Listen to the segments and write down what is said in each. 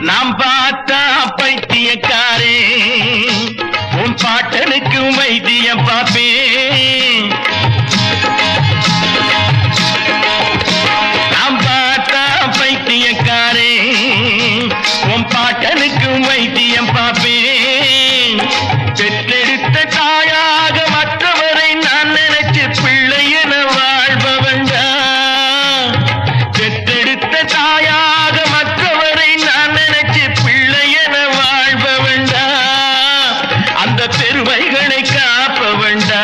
நாம் பார்த்தா பைத்தியக்காரே. உன் பாட்டனுக்கு வைத்தியம் பார்ப்பேன். காப்பவன்டா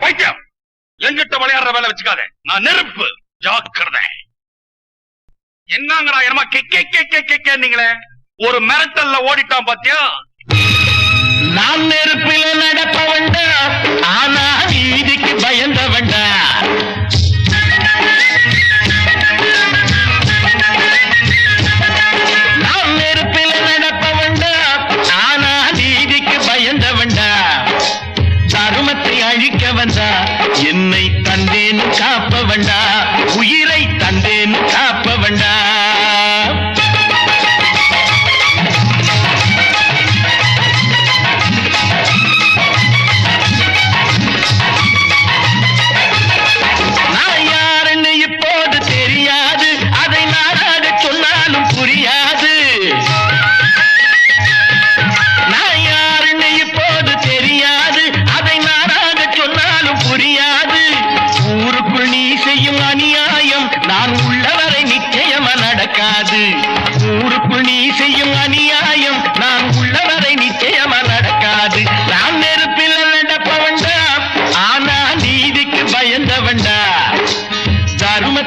பைத்தியம். எங்கிட்ட விளையாடுற வேலை வச்சுக்காத. நான் நெருப்பு. ஜாக்கிரதை. என்னங்கடா என்னமா கேக்கீங்களே ஒரு மிரட்டல்ல ஓடிட்டான் பாத்தியா? நான் நெருப்பில நடப்பவன்டா. ஆனா என்னை தந்தேன்னு காப்பவண்டா? உயிரை தந்தேன்னு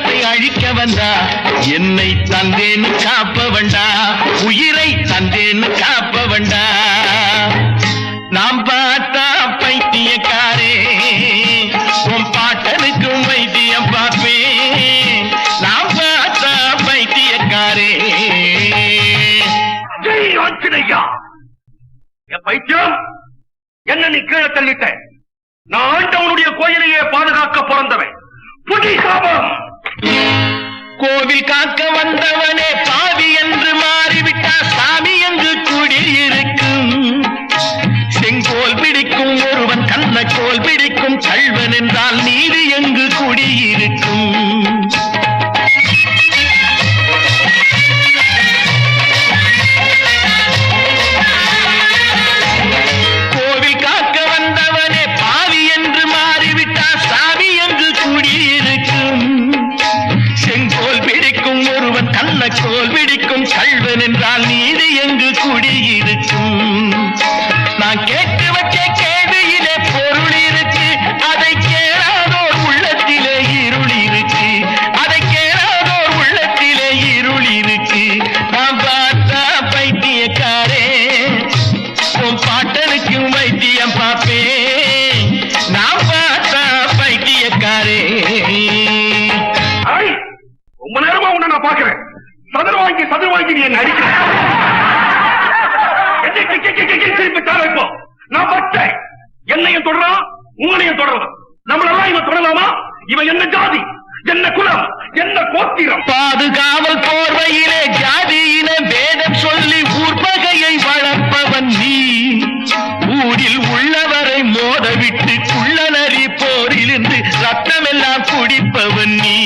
உலகத்தை அழிக்க வந்தா என்னை தந்தேன்னு காப்ப வண்டா உயிரை தந்தேன்னு காப்ப வண்டா நாம் பார்த்தா பைத்தியக்காரே உன் பாட்டனுக்கும் வைத்தியம் பார்ப்பேன். நாம் பார்த்தா பைத்தியக்காரே பைத்தியம் என்ன நீ கீழே தள்ளிட்ட? நான் ஆண்டவனுடைய கோயிலையே பாதுகாக்க பிறந்தவன். புடி சாபம்! கோவில் காக்க வந்தவனே பாவி என்று மாறிவிட்டார் சாமி என்று கண்ண கோல் பிடிக்கும் கல்வன் என்றால் நீதி எங்கு குடியிருக்கும்? நான் கேட்டு வச்ச கேள்வியிலே பொருள் இருக்கு அதை கேளாதோர் உள்ளத்திலே இருள் இருக்கு. அதை கேளாதோர் உள்ளத்திலே இருள் இருக்கு. நான் பார்த்தா பைத்தியக்காரே உன் பாட்டனுக்கும் வைத்தியம் பார்ப்பேன். திருப்பி தர இப்போ நான் பட்டேன். என்னையும் தொடரான் உங்களையும் தொடரலாம். நம்மளெல்லாம் இவன் தொடரலாமா? இவன் என்ன ஜாதி? என்ன குலம்? என்ன கோத்திரம்? பாதுகாவல் போர்வையிலே ஜாதியின வேதம் சொல்லி உற்பகையை வளர்ப்பவன் நீ. ஊரில் உள்ளவரை மோதவிட்டு குள்ளநரி போரிலிருந்து ரத்தமெல்லாம் குடிப்பவன் நீ.